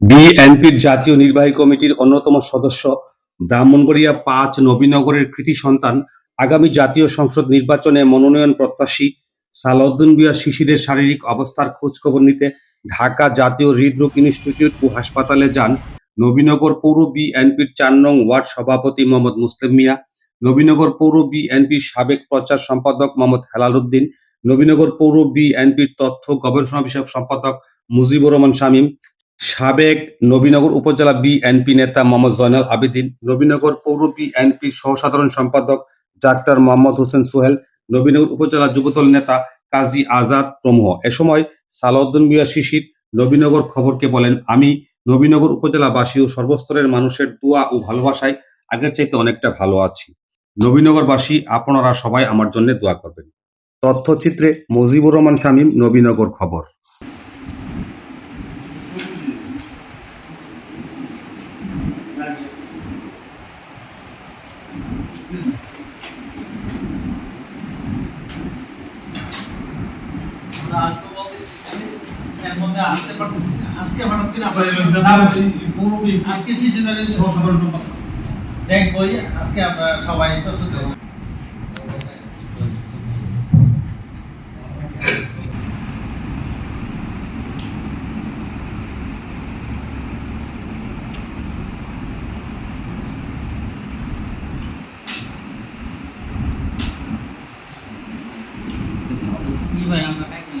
বিএনপির জাতীয় নির্বাহী কমিটির অন্যতম সদস্য ব্রাহ্মণবাড়িয়া পাঁচ নবীনগরের কৃতি সন্তান আগামী জাতীয় সংসদ নির্বাচনে মনোনয়ন প্রত্যাশী সালাউদ্দিন বিয়া শিশিরের শারীরিক অবস্থার খোঁজখবর নিতে ঢাকা জাতীয় হৃদরোগ ইনস্টিটিউট ও হাসপাতালে যান নবীনগর পৌর বিএনপির চার নং ওয়ার্ড সভাপতি মোহাম্মদ মুসলিম মিয়া, নবীনগর পৌর বিএনপির সাবেক প্রচার সম্পাদক মোহাম্মদ হেলাল উদ্দিন, নবীনগর পৌর বিএনপির তথ্য গবেষণা বিষয়ক সম্পাদক মুজিবুর রহমান শামীম সাবেক নবীনগর উপজেলা বিএনপি নেতা মোহাম্মদ জয়নাল আবেদিন, নবীনগর পৌর বিএনপির সহসাধারণ সম্পাদক ডাক্তার মোহাম্মদ হোসেন সোহেল, নবীনগর উপজেলা যুবদল নেতা কাজী আজাদ প্রমুখ এ সময় সালাউদ্দিন মিয়া শিশির নবীনগর খবরকে বলেন, আমি নবীনগর উপজেলাবাসী ও সর্বস্তরের মানুষের দোয়া ও ভালোবাসায় আগের চাইতে অনেকটা ভালো আছি। নবীনগরবাসী, আপনারা সবাই আমার জন্য দোয়া করবেন। তথ্যচিত্রে মজিবুর রহমান শামীম, নবীনগর খবর। আসতে পারতেছি না। আজকে হঠাৎ করে আমরা আজকে দেখবই আজকে আমরা সবাই প্রস্তুত হব। কি ভাই আমরা খাইনি?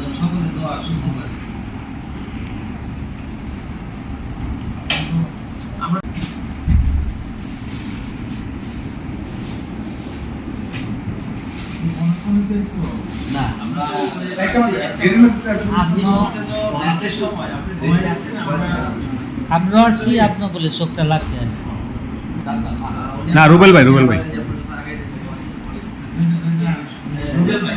যেন সকলের দোয়া সুস্থ করে আমরা না আমরা আপনার বলে চোখটা লাগছে আর কি। না, রুবেল ভাই, রুবেল ভাই। রুবেল ভাই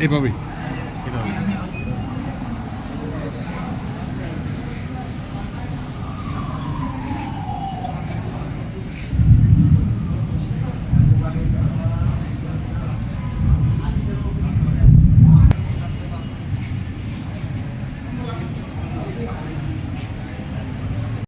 এইভাবেই